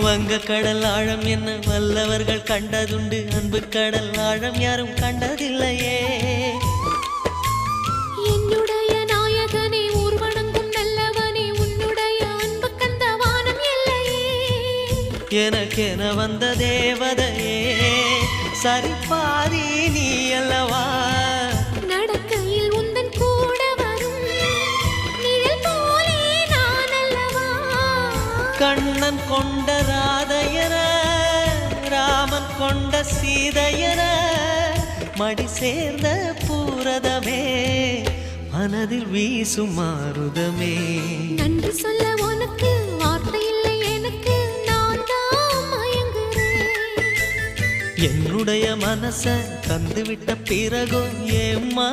வங்க கடல் ஆழம் என்ன வல்லவர்கள் கண்டதுண்டு? அன்பு கடல் ஆழம் யாரும் கண்டதில்லையே. எனக்கென வந்த தேவதையே சரிபாதி கண்ணன் கொண்ட ராதையர ராமன் கொண்ட சீதையர மடி சேர்ந்த பூரதமே மனதில் வீசும் மாறுதமே நன்றி சொல்ல உனக்கு வார்த்தை இல்லை எனக்கு நான் என்னுடைய மனச தந்துவிட்ட பிறகும் ஏம்மா